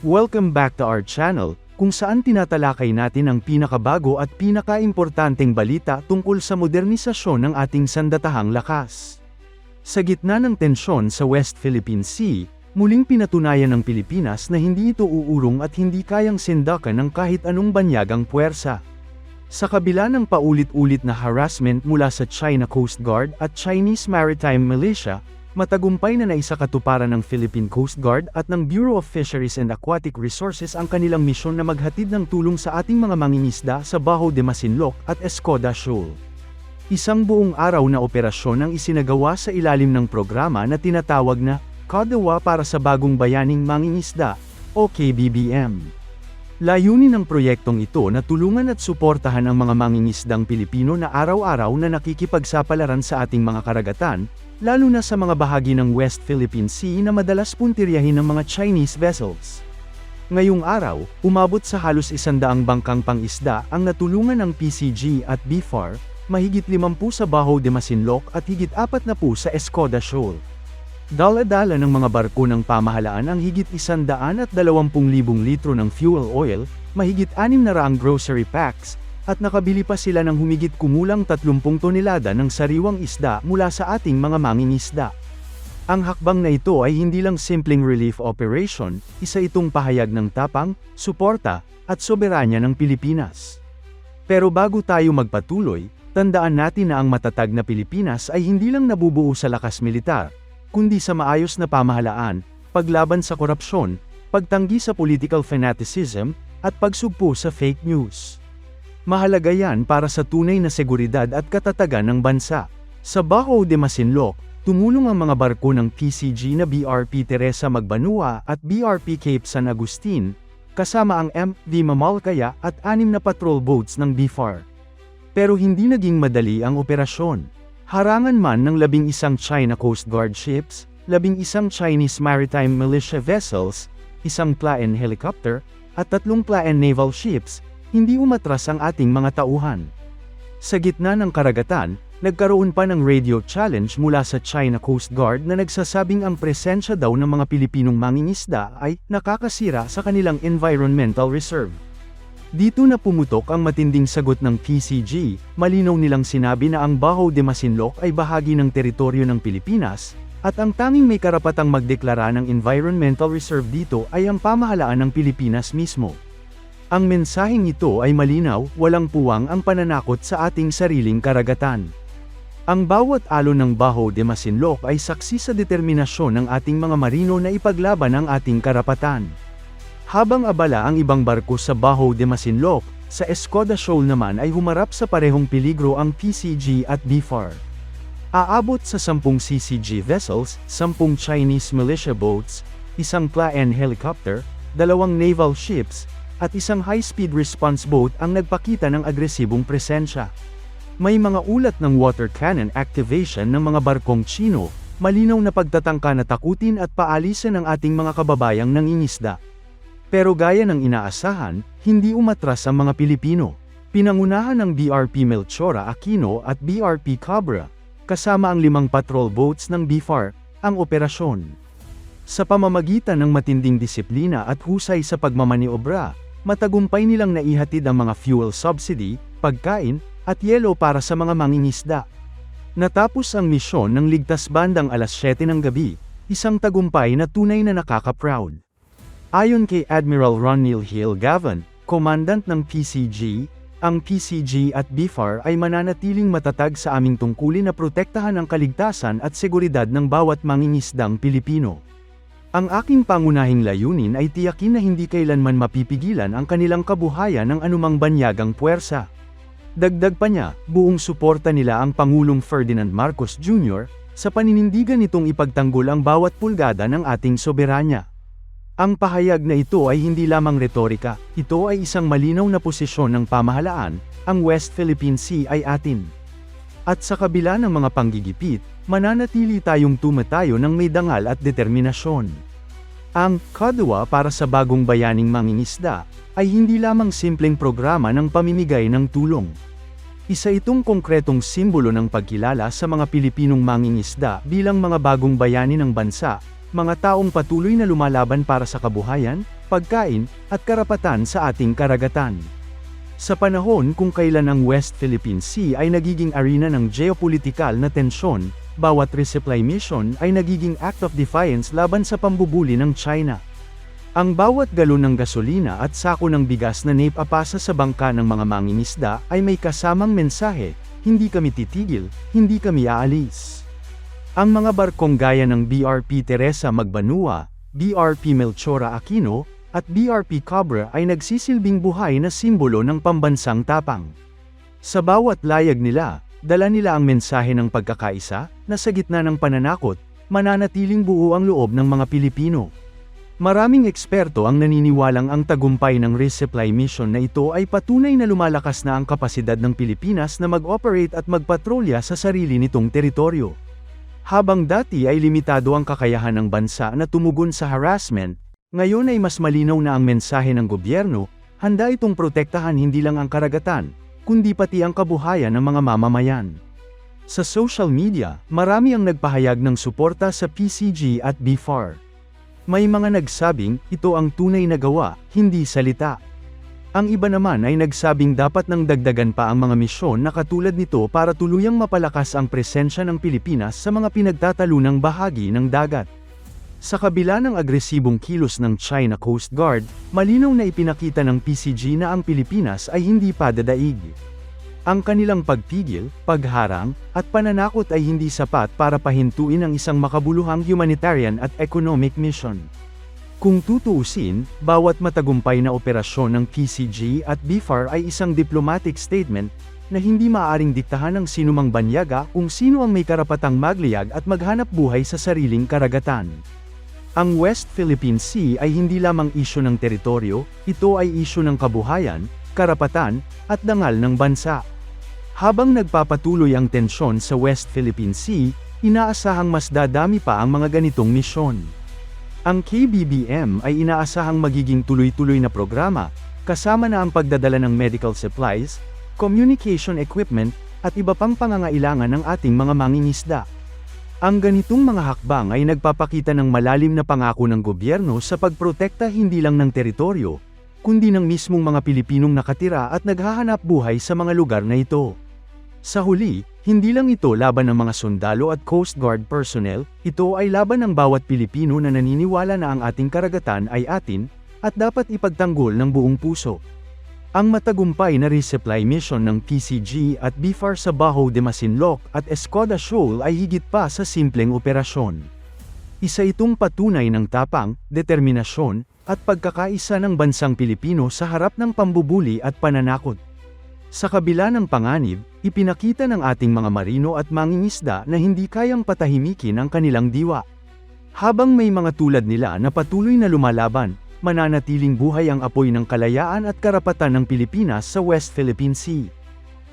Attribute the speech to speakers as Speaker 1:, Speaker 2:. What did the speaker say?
Speaker 1: Welcome back to our channel, kung saan tinatalakay natin ang pinakabago at pinakaimportanteng balita tungkol sa modernisasyon ng ating sandatahang lakas. Sa gitna ng tensyon sa West Philippine Sea, muling pinatunayan ng Pilipinas na hindi ito uurong at hindi kayang sindakan ng kahit anong banyagang puwersa. Sa kabila ng paulit-ulit na harassment mula sa China Coast Guard at Chinese Maritime Militia, matagumpay na naisakatuparan ng Philippine Coast Guard at ng Bureau of Fisheries and Aquatic Resources ang kanilang misyon na maghatid ng tulong sa ating mga mangingisda sa Baho de Masinloc at Escoda Shoal. Isang buong araw na operasyon ang isinagawa sa ilalim ng programa na tinatawag na Kadawa para sa Bagong Bayaning Mangingisda, o KBBM. Layunin ng proyektong ito na tulungan at suportahan ang mga mangingisdang Pilipino na araw-araw na nakikipagsapalaran sa ating mga karagatan, lalo na sa mga bahagi ng West Philippine Sea na madalas puntiryahin ng mga Chinese vessels. Ngayong araw, umabot sa halos isandaang bangkang pangisda ang natulungan ng PCG at BFAR, mahigit 50 sa Baho de Masinloc at higit 40 sa Escoda Shoal. Dala-dala ng mga barko ng pamahalaan ang higit 120,000 litro ng fuel oil, mahigit 600 grocery packs, at nakabili pa sila ng humigit kumulang 30 tonelada ng sariwang isda mula sa ating mga mangingisda. Ang hakbang na ito ay hindi lang simpleng relief operation, isa itong pahayag ng tapang, suporta, at soberanya ng Pilipinas. Pero bago tayo magpatuloy, tandaan natin na ang matatag na Pilipinas ay hindi lang nabubuo sa lakas militar, kundi sa maayos na pamahalaan, paglaban sa korupsyon, pagtanggi sa political fanaticism, at pagsugpo sa fake news. Mahalaga yan para sa tunay na seguridad at katatagan ng bansa. Sa Baho de Masinloc, tumulong ang mga barko ng PCG na BRP Teresa Magbanua at BRP Cape San Agustin, kasama ang MV Mamalkaya at anim na patrol boats ng BFAR. Pero hindi naging madali ang operasyon. Harangan man ng labing isang China Coast Guard ships, labing isang Chinese Maritime Militia vessels, isang Plaen helicopter, at tatlong Plaen naval ships, hindi umatras ang ating mga tauhan. Sa gitna ng karagatan, nagkaroon pa ng radio challenge mula sa China Coast Guard na nagsasabing ang presensya daw ng mga Pilipinong mangingisda ay nakakasira sa kanilang environmental reserve. Dito na pumutok ang matinding sagot ng PCG, malinaw nilang sinabi na ang Baho de Masinloc ay bahagi ng teritoryo ng Pilipinas, at ang tanging may karapatang magdeklara ng environmental reserve dito ay ang pamahalaan ng Pilipinas mismo. Ang mensaheng ito ay malinaw, walang puwang ang pananakot sa ating sariling karagatan. Ang bawat alon ng Baho de Masinloc ay saksi sa determinasyon ng ating mga marino na ipaglaban ang ating karapatan. Habang abala ang ibang barko sa Baho de Masinloc, sa Escoda Shoal naman ay humarap sa parehong peligro ang PCG at BFAR. Aabot sa 10 CCG vessels, 10 Chinese militia boats, isang Plaen helicopter, dalawang naval ships, at isang high-speed response boat ang nagpakita ng agresibong presensya. May mga ulat ng water cannon activation ng mga barkong Chino, malinaw na pagtatangka na takutin at paalisan ang ating mga kababayang nangingisda. Pero gaya ng inaasahan, hindi umatras ang mga Pilipino. Pinangunahan ng BRP Melchora Aquino at BRP Cabra, kasama ang limang patrol boats ng BFAR, ang operasyon. Sa pamamagitan ng matinding disiplina at husay sa pagmamaniobra, matagumpay nilang naihatid ang mga fuel subsidy, pagkain, at yelo para sa mga mangingisda. Natapos ang misyon ng ligtas bandang alas 7 ng gabi, isang tagumpay na tunay na nakaka-proud. Ayon kay Admiral Ronil Hill Gavin, Commandant ng PCG, ang PCG at BFAR ay mananatiling matatag sa aming tungkulin na protektahan ang kaligtasan at seguridad ng bawat mangingisdang Pilipino. Ang aking pangunahing layunin ay tiyakin na hindi kailanman mapipigilan ang kanilang kabuhayan ng anumang banyagang puwersa. Dagdag pa niya, buong suporta nila ang Pangulong Ferdinand Marcos Jr. sa paninindigan nitong ipagtanggol ang bawat pulgada ng ating soberanya. Ang pahayag na ito ay hindi lamang retorika, ito ay isang malinaw na posisyon ng pamahalaan, ang West Philippine Sea ay atin. At sa kabila ng mga panggigipit, mananatili tayong tumatayo ng may dangal at determinasyon. Ang Kadwa para sa bagong bayaning mangingisda ay hindi lamang simpleng programa ng pamimigay ng tulong. Isa itong konkretong simbolo ng pagkilala sa mga Pilipinong mangingisda bilang mga bagong bayani ng bansa, mga taong patuloy na lumalaban para sa kabuhayan, pagkain, at karapatan sa ating karagatan. Sa panahon kung kailan ang West Philippine Sea ay nagiging arena ng geopolitikal na tensyon, bawat resupply mission ay nagiging act of defiance laban sa pambubuli ng China. Ang bawat galon ng gasolina at sako ng bigas na naipapasa sa bangka ng mga mangingisda ay may kasamang mensahe, hindi kami titigil, hindi kami aalis. Ang mga barkong gaya ng BRP Teresa Magbanua, BRP Melchora Aquino, at BRP Cobra ay nagsisilbing buhay na simbolo ng pambansang tapang. Sa bawat layag nila, dala nila ang mensahe ng pagkakaisa, na sa gitna ng pananakot, mananatiling buo ang loob ng mga Pilipino. Maraming eksperto ang naniniwalang ang tagumpay ng resupply mission na ito ay patunay na lumalakas na ang kapasidad ng Pilipinas na mag-operate at magpatrolya sa sarili nitong teritoryo. Habang dati ay limitado ang kakayahan ng bansa na tumugon sa harassment, ngayon ay mas malinaw na ang mensahe ng gobyerno, handa itong protektahan hindi lang ang karagatan, kundi pati ang kabuhayan ng mga mamamayan. Sa social media, marami ang nagpahayag ng suporta sa PCG at BFAR. May mga nagsabing, ito ang tunay na gawa, hindi salita. Ang iba naman ay nagsabing dapat nang dagdagan pa ang mga misyon na katulad nito para tuluyang mapalakas ang presensya ng Pilipinas sa mga pinagtatalunang bahagi ng dagat. Sa kabila ng agresibong kilos ng China Coast Guard, malinaw na ipinakita ng PCG na ang Pilipinas ay hindi pa dadaig. Ang kanilang pagpigil, pagharang, at pananakot ay hindi sapat para pahintuin ang isang makabuluhang humanitarian at economic mission. Kung tutuusin, bawat matagumpay na operasyon ng PCG at BFAR ay isang diplomatic statement na hindi maaaring diktahan ng sinumang banyaga kung sino ang may karapatang magliyag at maghanap buhay sa sariling karagatan. Ang West Philippine Sea ay hindi lamang isyu ng teritoryo, ito ay isyu ng kabuhayan, karapatan, at dangal ng bansa. Habang nagpapatuloy ang tensyon sa West Philippine Sea, inaasahang mas dadami pa ang mga ganitong misyon. Ang KBBM ay inaasahang magiging tuloy-tuloy na programa, kasama na ang pagdadala ng medical supplies, communication equipment, at iba pang pangangailangan ng ating mga mangingisda. Ang ganitong mga hakbang ay nagpapakita ng malalim na pangako ng gobyerno sa pagprotekta hindi lang ng teritoryo, kundi ng mismong mga Pilipinong nakatira at naghahanap buhay sa mga lugar na ito. Sa huli, hindi lang ito laban ng mga sundalo at Coast Guard personnel, ito ay laban ng bawat Pilipino na naniniwala na ang ating karagatan ay atin, at dapat ipagtanggol ng buong puso. Ang matagumpay na resupply mission ng PCG at BFAR sa Baho de Masinloc at Escoda Shoal ay higit pa sa simpleng operasyon. Isa itong patunay ng tapang, determinasyon, at pagkakaisa ng bansang Pilipino sa harap ng pambubuli at pananakot. Sa kabila ng panganib, ipinakita ng ating mga marino at mangingisda na hindi kayang patahimikin ang kanilang diwa. Habang may mga tulad nila na patuloy na lumalaban, mananatiling buhay ang apoy ng kalayaan at karapatan ng Pilipinas sa West Philippine Sea.